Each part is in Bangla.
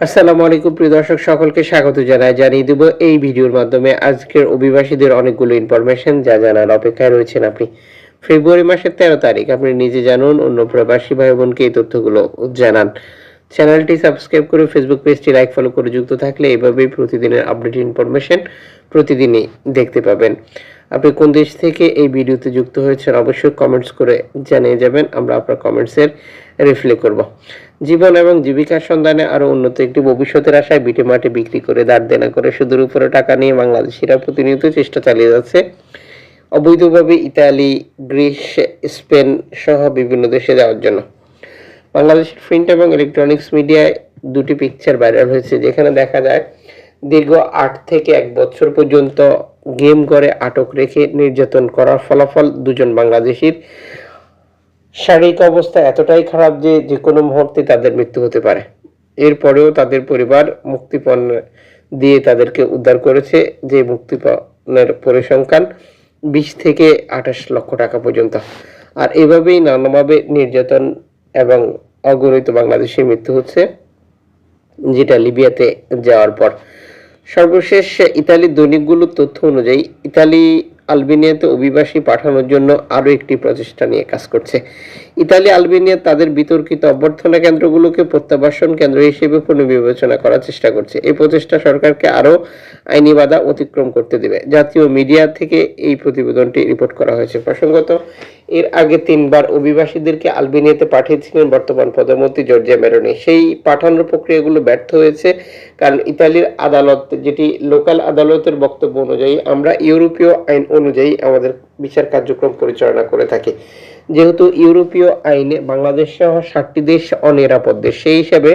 আসসালামু আলাইকুম, প্রিয় দর্শক, সকলকে স্বাগত জানাই। জানিয়ে দেব এই ভিডিওর মাধ্যমে আজকের অভিবাসীদের অনেকগুলো ইনফরমেশন যা জানার অপেক্ষায় রয়েছেন আপনি। ফেব্রুয়ারি মাসের তেরো তারিখ, আপনি নিজে জানুন, অন্য প্রবাসী ভাই বোনকে এই তথ্যগুলো জানান। চ্যানেলটি সাবস্ক্রাইব করে ফেসবুক পেজটি লাইক ফলো করে যুক্ত থাকলে এভাবেই প্রতিদিনের আপডেট ইনফরমেশন প্রতিদিনই দেখতে পাবেন। আপনি কোন দেশ থেকে এই ভিডিওতে যুক্ত হয়েছেন অবশ্যই কমেন্টস করে জানিয়ে যাবেন, আমরা আপনার কমেন্টসের রিপ্লাই করব। জীবন এবং জীবিকার সন্ধানে আরও উন্নত একটি ভবিষ্যতের আশায় বিটে মাটি বিক্রি করে দাঁড় দেনা করে সুদের উপরে টাকা নিয়ে বাংলাদেশিরা প্রতিনিয়ত চেষ্টা চালিয়ে যাচ্ছে। অবৈধভাবে ইতালি, গ্রিস, স্পেন সহ বিভিন্ন দেশে যাওয়ার জন্য। বাংলাদেশের প্রিন্ট এবং ইলেকট্রনিক্স মিডিয়ায় দুটি পিকচার ভাইরাল হয়েছে, যেখানে দেখা যায় দীর্ঘ আট থেকে এক বছর পর্যন্ত গেম করে আটক রেখে নির্যাতন করার ফলাফল দুজন বাংলাদেশির শারীরিক অবস্থা এতটাই খারাপ যে যে কোনো মুহূর্তে তাদের মৃত্যু হতে পারে। এরপরেও তাদের পরিবার মুক্তিপণ দিয়ে তাদেরকে উদ্ধার করেছে যে মুক্তিপণের পরিসংখ্যান বিশ থেকে আঠাশ লক্ষ টাকা পর্যন্ত। আর এভাবেই নানাভাবে নির্যাতন এবং অগণিত বাংলাদেশের মৃত্যু হচ্ছে, যেটা লিবিয়াতে যাওয়ার পর। সর্বশেষ ইতালির দৈনিকগুলোর তথ্য অনুযায়ী, ইতালি আলবেনিয়াতে অভিবাসী পাঠানোর জন্য আরও একটি প্রচেষ্টা নিয়ে কাজ করছে। ইতালি, আলবেনিয়া তাদের বিতর্কিত অভ্যর্থনা কেন্দ্রগুলোকে প্রত্যাবাসন কেন্দ্র হিসেবে পুনর্বিবেচনা করার চেষ্টা করছে। এই প্রচেষ্টা সরকারকে আরও আইনি বাধা অতিক্রম করতে দেবে। জাতীয় মিডিয়া থেকে এই প্রতিবেদনটি রিপোর্ট করা হয়েছে। প্রসঙ্গত এর আগে তিনবার অভিবাসীদেরকে আলবেনিয়াতে পাঠিয়েছিলেন বর্তমান প্রধানমন্ত্রী জর্জিয়া মেরোনি। সেই পাঠানোর প্রক্রিয়াগুলো ব্যর্থ হয়েছে কারণ ইতালির আদালত, যেটি লোকাল আদালতের বক্তব্য অনুযায়ী আমরা ইউরোপীয় আইন অনুযায়ী আমাদের বিচার কার্যক্রম পরিচালনা করে থাকি। যেহেতু ইউরোপীয় আইনে বাংলাদেশ সহ ষাটটি দেশ অনিরাপদ দেশ, সেই হিসাবে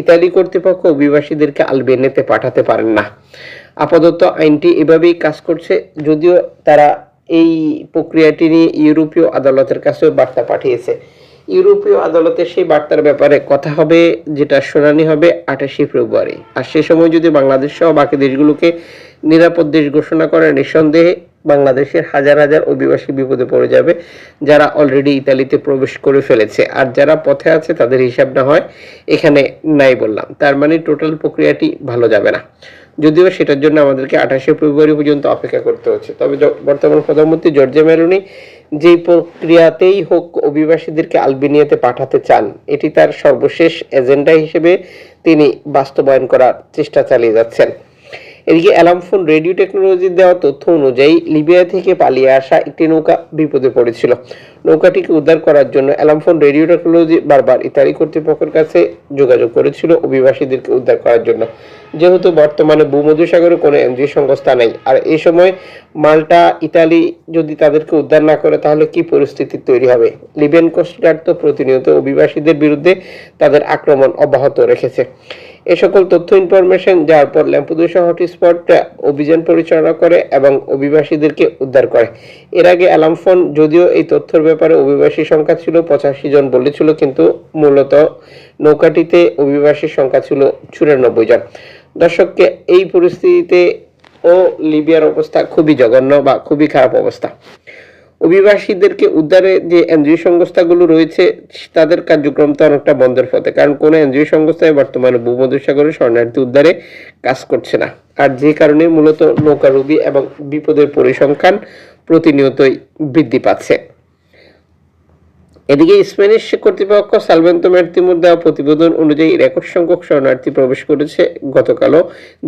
ইতালি কর্তৃপক্ষ অভিবাসীদেরকে আলবেনিয়াতে পাঠাতে পারেন না। আপাতত আইনটি এভাবেই কাজ করছে, যদিও তারা এই প্রক্রিয়াটি নিয়ে ইউরোপীয় আদালতের কাছেও বার্তা পাঠিয়েছে। ইউরোপীয় আদালতের সেই বার্তার ব্যাপারে কথা হবে, যেটা শুনানি হবে আঠাশে ফেব্রুয়ারি। আর সে সময় যদি বাংলাদেশ সহ বাকি দেশগুলোকে নিরাপদ দেশ ঘোষণা করে নিঃসন্দেহে বাংলাদেশের হাজার হাজার অভিবাসী বিপদে পড়ে যাবে, যারা অলরেডি ইতালিতে প্রবেশ করে ফেলেছে। আর যারা পথে আছে, তাদের হিসাব না হয় এখানে নাই বললাম। তার মানে টোটাল প্রক্রিয়াটি ভালো যাবে না। যদিও সেটার জন্য আমাদেরকে আঠাশে ফেব্রুয়ারি পর্যন্ত অপেক্ষা করতে হচ্ছে। তবে বর্তমান প্রধানমন্ত্রী জর্জে মেরুনি যেই প্রক্রিয়াতেই হোক অভিবাসীদেরকে আলবেনিয়াতে পাঠাতে চান, এটি তার সর্বশেষ এজেন্ডা হিসেবে তিনি বাস্তবায়ন করার চেষ্টা চালিয়ে যাচ্ছেন। এদিকে অ্যালামফোন রেডিও টেকনোলজির দেওয়া তথ্য অনুযায়ী লিবিয়া থেকে পালিয়ে আসা একটি নৌকা বিপদে পড়েছিল। নৌকাটিকে উদ্ধার করার জন্য অ্যালামফোন রেডিও টেকনোলজি বারবার ইতালি কর্তৃপক্ষের কাছে যোগাযোগ করেছিল অভিবাসীদেরকে উদ্ধার করার জন্য। যেহেতু বর্তমানে ভূমধ্যসাগরে কোনো এনজিও সংস্থা নেই, আর এই সময় মাল্টা ইতালি যদি তাদেরকে উদ্ধার না করে, তাহলে কি পরিস্থিতি তৈরি হবে? লিবিয়ান কোস্টগার্ড তো প্রতিনিয়ত অভিবাসীদের বিরুদ্ধে তাদের আক্রমণ অব্যাহত রেখেছে। এ সকল তথ্য ইনফরমেশন যাওয়ার পর ল্যাম্পুদুসা হটস্পট অভিযান পরিচালনা করে এবং অভিবাসীদেরকে উদ্ধার করে। এর আগে অ্যালামফোন যদিও এই তথ্যের ব্যাপারে অভিবাসী সংখ্যা ছিল পঁচাশি জন বলেছিল, কিন্তু মূলত নৌকাটিতে অভিবাসীর সংখ্যা ছিল চুরানব্বই জন। দর্শককে এই পরিস্থিতিতে ও লিবিয়ার অবস্থা খুবই জঘন্য বা খুবই খারাপ অবস্থা। অভিবাসীদেরকে উদ্ধারে যে এনজিও সংস্থাগুলো রয়েছে, তাদের কার্যক্রম তো অনেকটা বন্ধের পথে, কারণ কোনো এনজিও সংস্থায় বর্তমানে ভূমধ্যসাগরে শরণার্থী উদ্ধারে কাজ করছে না। আর যে কারণে মূলত নৌকারোগী এবং বিপদের পরিসংখ্যান প্রতিনিয়তই বৃদ্ধি পাচ্ছে। এদিকে স্প্যানিশ কর্তৃপক্ষ সালভেন্তো ম্যার্তিমুর দেওয়া প্রতিবেদন অনুযায়ী রেকর্ড সংখ্যক শরণার্থী প্রবেশ করেছে গতকালও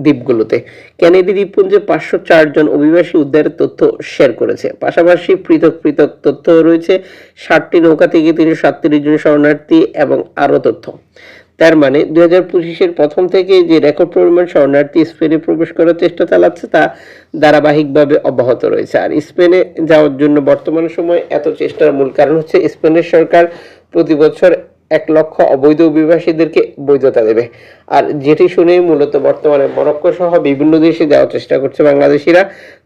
দ্বীপগুলোতে। ক্যানেডি দ্বীপপুঞ্জে পাঁচশো চার জন অভিবাসী উদ্ধারের তথ্য শেয়ার করেছে। পাশাপাশি পৃথক পৃথক তথ্য রয়েছে। ষাটটি নৌকা থেকে তিনশো সাতত্রিশ জন শরণার্থী এবং আরও তথ্য। তার মানে দুই হাজার পঁচিশের প্রথম থেকে যে রেকর্ড পরিমাণ শরণার্থী স্পেনে প্রবেশ করার চেষ্টা চালাচ্ছে, তা ধারাবাহিকভাবে অব্যাহত রয়েছে। আর স্পেনে যাওয়ার জন্য বর্তমান সময় এত চেষ্টার মূল কারণ হচ্ছে স্পেনের সরকার প্রতি বছর এক লক্ষ অবৈধ অভিবাসীদেরকে বৈধতা দেবে। আর যেটি শুনে মূলত বর্তমানে মরক্কো সহ বিভিন্ন দেশে যাওয়ার চেষ্টা করছে বাংলাদেশিরা,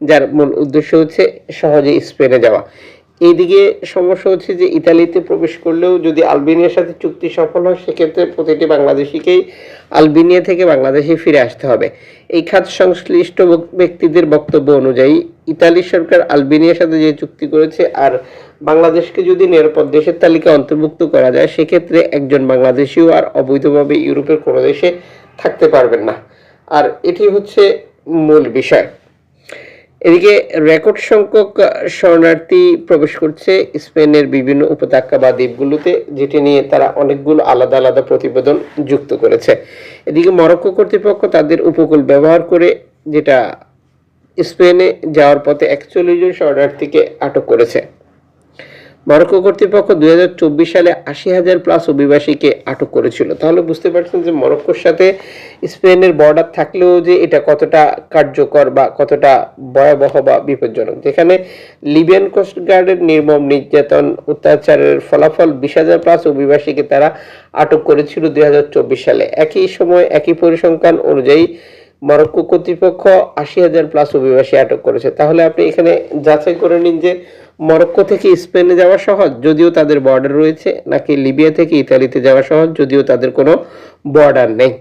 যার মূল উদ্দেশ্য হচ্ছে সহজে স্পেনে যাওয়া। এইদিকে সমস্যা হচ্ছে যে ইতালিতে প্রবেশ করলেও যদি আলবেনিয়ার সাথে চুক্তি সফল হয়, সেক্ষেত্রে প্রতিটি বাংলাদেশিকেই আলবেনিয়া থেকে বাংলাদেশে ফিরে আসতে হবে। এই খাত সংশ্লিষ্ট ব্যক্তিদের বক্তব্য অনুযায়ী, ইতালি সরকার আলবেনিয়ার সাথে যে চুক্তি করেছে আর বাংলাদেশকে যদি নিরাপদ দেশের তালিকায় অন্তর্ভুক্ত করা যায়, সেক্ষেত্রে একজন বাংলাদেশিও আর অবৈধভাবে ইউরোপের কোনো দেশে থাকতে পারবেন না। আর এটি হচ্ছে মূল বিষয়। এদিকে রেকর্ড সংখ্যক শরণার্থী প্রবেশ করছে স্পেনের বিভিন্ন উপত্যকা বা দ্বীপগুলোতে, যেটি নিয়ে তারা অনেকগুলো আলাদা আলাদা প্রতিবেদন যুক্ত করেছে। এদিকে মরক্কো কর্তৃপক্ষ তাদের উপকূল ব্যবহার করে, যেটা স্পেনে যাওয়ার পথে একচল্লিশ জন শরণার্থীকে আটক করেছে। মরক্কো কর্তৃপক্ষ দুই হাজার চব্বিশ সালে আশি হাজার প্লাস অভিবাসীকে আটক করেছিল। তাহলে বুঝতে পারছেন যে মরক্কোর সাথে স্পেনের বর্ডার থাকলেও যে এটা কতটা কার্যকর বা কতটা ভয়াবহ বা বিপজ্জনক। যেখানে লিবিয়ান কোস্ট গার্ডের নির্মম নির্যাতন, অত্যাচারের ফলাফল বিশ হাজার প্লাস অভিবাসীকে তারা আটক করেছিল দুই হাজার চব্বিশ সালে। একই সময় একই পরিসংখ্যান অনুযায়ী মরক্কো কর্তৃপক্ষ আশি হাজার প্লাস অভিবাসী আটক করেছে। তাহলে আপনি এখানে যাচাই করে নিন যে মরক্কো থেকে স্পেনে যাওয়া সহজ, যদিও তাদের বর্ডার রয়েছে, নাকি লিবিয়া থেকে ইতালিতে যাওয়া সহজ, যদিও তাদের কোনো বর্ডার নেই।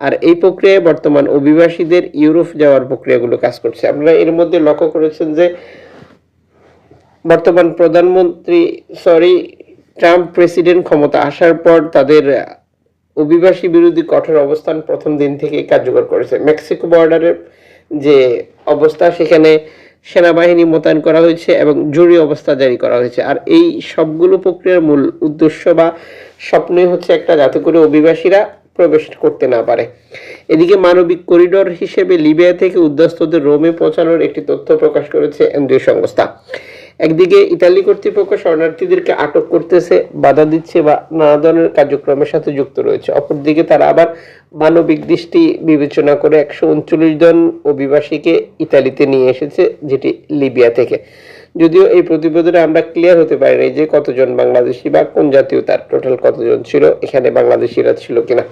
আর এই প্রক্রিয়ায় বর্তমান অভিবাসীদের ইউরোপ যাওয়ার প্রক্রিয়াগুলো কাজ করছে। আপনারা এর মধ্যে লক্ষ্য করেছেন যে বর্তমান প্রধানমন্ত্রী সরি ট্রাম্প প্রেসিডেন্ট ক্ষমতা আসার পর তাদের অভিবাসী বিরোধী কঠোর অবস্থান প্রথম দিন থেকে কার্যকর করেছে। মেক্সিকো বর্ডারের যে অবস্থা, সেখানে সেনাবাহিনী মোতায়েন করা হয়েছে এবং জরুরি অবস্থা জারি করা হয়েছে। আর এই সবগুলো প্রক্রিয়ার মূল উদ্দেশ্য বা স্বপ্নই হচ্ছে একটা যাতে করে অভিবাসীরা প্রবেশ করতে না পারে। এদিকে মানবিক করিডোর হিসেবে লিবিয়া থেকে উদ্যস্তদের রোমে পৌঁছানোর একটি তথ্য প্রকাশ করেছে এনজিও সংস্থা। একদিকে ইতালি কর্তৃপক্ষ শরণার্থীদেরকে আটক করতেছে, বাধা দিচ্ছে বা নানা ধরনের কার্যক্রমের সাথে যুক্ত রয়েছে। অপরদিকে তারা আবার মানবিক দৃষ্টি বিবেচনা করে একশো উনচল্লিশ জন অভিবাসীকে ইতালিতে নিয়ে এসেছে, যেটি লিবিয়া থেকে। যদিও এই প্রতিবেদনে আমরা ক্লিয়ার হতে পারি পারিনি যে কতজন বাংলাদেশি বা কোন জাতীয়, তার টোটাল কতজন ছিল, এখানে বাংলাদেশিরা ছিল কিনা।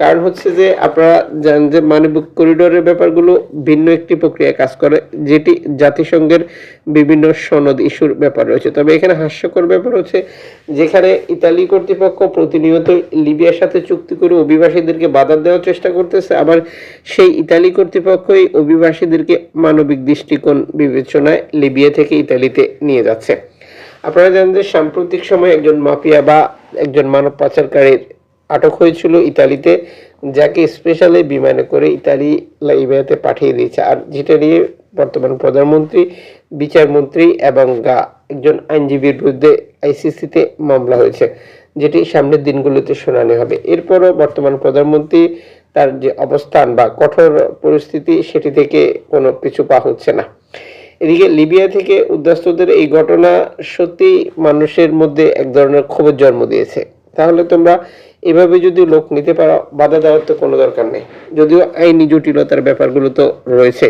কারণ হচ্ছে যে আপনারা জানেন যে মানবিক করিডোরের ব্যাপারগুলো ভিন্ন একটি প্রক্রিয়ায় কাজ করে, যেটি জাতিসংঘের বিভিন্ন সনদ ইস্যুর ব্যাপার রয়েছে। তবে এখানে হাস্যকর ব্যাপার হচ্ছে যেখানে ইতালি কর্তৃপক্ষ প্রতিনিয়ত লিবিয়ার সাথে চুক্তি করে অভিবাসীদেরকে বাধা দেওয়ার চেষ্টা করতেছে। আবার সেই ইতালি কর্তৃপক্ষই অভিবাসীদেরকে মানবিক দৃষ্টিকোণ বিবেচনায় লিবিয়া থেকে ইতালিতে নিয়ে যাচ্ছে। আপনারা জানেন যে সাম্প্রতিক সময়ে একজন মাফিয়া বা একজন মানব পাচারকারীর আটক হয়েছিল ইতালিতে, যাকে স্পেশালি বিমানে করে ইতালি লাইবিয়াতে পাঠিয়ে দিয়েছে। আর যেটা নিয়ে বর্তমান প্রধানমন্ত্রী, বিচারমন্ত্রী এবং গা- একজন আইনজীবীর বিরুদ্ধে আইসিসিতে মামলা হয়েছে, যেটি সামনের দিনগুলোতে শুনানি হবে। এরপরও বর্তমান প্রধানমন্ত্রী তার যে অবস্থান বা কঠোর পরিস্থিতি, সেটি থেকে কোনো পিছু পা হচ্ছে না। এদিকে লিবিয়া থেকে উদ্বাস্তুদের এই ঘটনা সত্যি মানুষের মধ্যে এক ধরনের ক্ষোভের জন্ম দিয়েছে। তাহলে তোমরা এভাবে যদি লোক নিতে পারো, বাধা দেওয়ার তো কোনো দরকার নেই। যদিও আইনি জটিলতার ব্যাপারগুলো তো রয়েছে।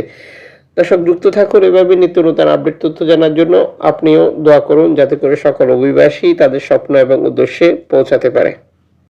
দর্শক, যুক্ত থাকুন এভাবে নিত্য নতুন আপডেট তথ্য জানার জন্য। আপনিও দোয়া করুন, যাতে করে সকল অভিবাসী তাদের স্বপ্ন এবং উদ্দেশ্যে পৌঁছাতে পারে।